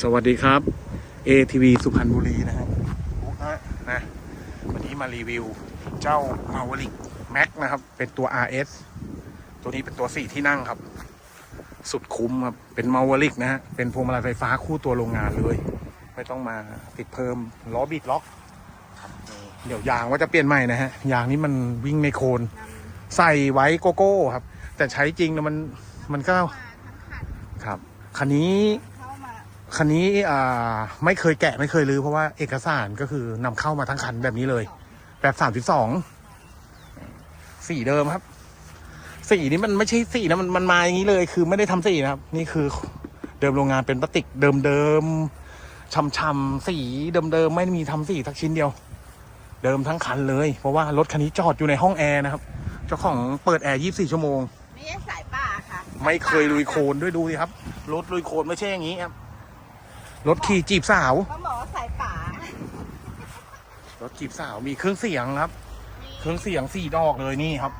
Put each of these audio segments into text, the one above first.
สวัสดีครับ ATV สุพรรณบุรีนะครับโอ้ฮะนะ วันนี้มารีวิวเจ้ามาวลิกแม็กนะครับ เป็นตัว RS ตัวนี้เป็นตัวสี่ที่นั่งครับ สุดคุ้มครับ เป็นมาวลิกนะฮะ เป็นพวงมาลัยไฟฟ้าคู่ตัวโรงงานเลย ไม่ต้องมาติดเพิ่มล้อบิดล็อกเดี๋ยวยางว่าจะเปลี่ยนใหม่นะฮะ ยางนี้มันวิ่งในโคน ใส่ไว้โกโก้ครับ แต่ใช้จริงนะมันมันก็มาทั้งขัดครับคันนี้ คันนี้อ่าไม่เคยแกะไม่เคยรื้อเพราะว่าเอกสารก็คือนำเข้ามาทั้งคันแบบนี้เลย แบบสามสิบสองสีเดิมครับสีนี้มันไม่ใช่สีนะมันมันมาอย่างนี้เลย คือไม่ได้ทำสีนะครับ นี่คือเดิมโรงงานเป็นพลาสติกเดิมเดิมช่ำๆสีเดิมเดิมๆไม่มีทำสีสักชิ้นเดียว เดิมทั้งคันเลย เพราะว่ารถคันนี้จอดอยู่ในห้องแอร์นะครับ เจ้าของเปิดแอร์ 24 ชั่วโมง ไม่ใช่สายป่าค่ะ ไม่เคยลุยโคลนด้วยดูสิครับ รถลุยโคลนไม่ใช่อย่างนี้ครับ รถขี่จีบสาว ต้องบอกว่าสายป่ารถจีบสาวมีเครื่องเสียงครับ เครื่องเสียงสี่ดอกเลยนี่ครับ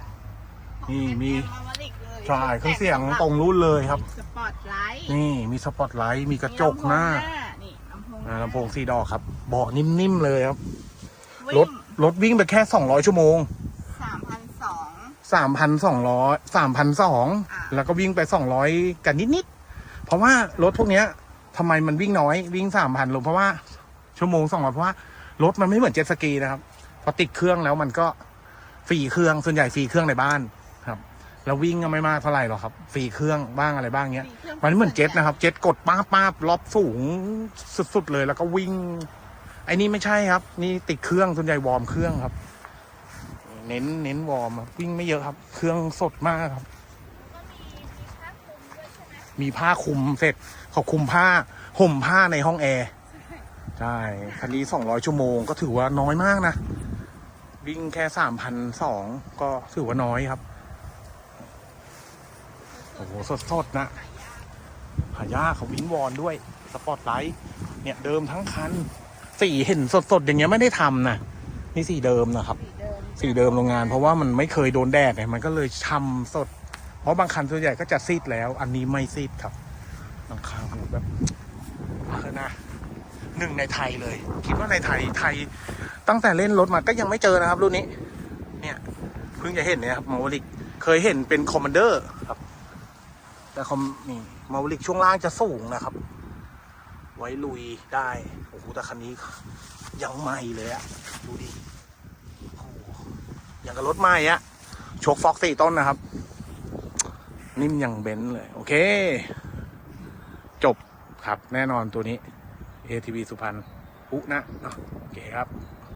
นี่มีมาวลิกเลยใช่เครื่องเสียงตรงรุ่นเลยครับ สปอตไลท์นี่มีสปอตไลท์มีกระจกหน้านี่ลำโพงอ่าลำโพงสี่ดอกครับเบาะนิ่มๆเลยครับรรถรถวิ่งไปแค่ 200 ชั่วโมง สามพันสอง 3,200 3,200 อ่า แล้วก็วิ่งไป 200 กันนิด ๆ เพราะว่ารถพวกเนี้ย ทำไมมันวิ่งน้อยวิ่ง3,000ลงเพราะว่าชั่วโมง200เพราะว่ารถมันไม่เหมือนเจ็ตสกีนะครับพอติดเครื่องแล้วมันก็ฟรีเครื่องส่วนใหญ่ฟรีเครื่องในบ้านครับ แล้ววิ่งก็ไม่มากเท่าไหร่หรอกครับฟรีเครื่องบ้างอะไรบ้างเงี้ย มันไม่เหมือนเจ็ตนะครับ เจ็ตกดป้าบป้าบรอบสูงสุดๆเลยแล้วก็วิ่งไอ้นี่ไม่ใช่ครับ นี่ติดเครื่องส่วนใหญ่วอร์มเครื่องครับ เน้นเน้นวอร์มครับวิ่งไม่เยอะครับ เครื่องสดมากครับ มีผ้าคลุมเสร็จเขาคลุมผ้าห่มผ้าในห้องแอร์ใช่คันนี้สองร้อยชั่วโมงก็ถือว่าน้อยมากนะวิ่งแค่สามพันสองก็ถือว่าน้อยครับโอ้โหสดๆนะหายากเขาวินวอนด้วยสปอตไลท์เนี่ยเดิมทั้งคันสีเห็นสดๆอย่างเงี้ยไม่ได้ทำนะนี่สีเดิมนะครับ สีเดิมสีเดิมโรงงานเพราะว่ามันไม่เคยโดนแดดไงมันก็เลยทำสด เพราะบางคันส่วนใหญ่ก็จะซีดแล้ว อันนี้ไม่ซีดครับบางคันแบบเออนะหนึ่งในไทยเลย คิดว่าในไทยไทยตั้งแต่เล่นรถมาก็ยังไม่เจอนะครับ รุ่นนี้ เนี่ยเพิ่งจะเห็นเนี่ยครับมาวลิกเคยเห็นเป็นคอมมานเดอร์ครับ แต่คอมนี่มาวลิกช่วงล่างจะสูงนะครับ ไว้ลุยได้โอ้โหแต่คันนี้ยังใหม่เลยอะดูดิโอ้โหอย่างกับรถใหม่อะโชคฟอกสี่ต้นนะครับ นิ่มอย่างเบนเลย โอเค จบครับแน่นอนตัวนี้ ATV สุพรรณอุนะโอเคครับ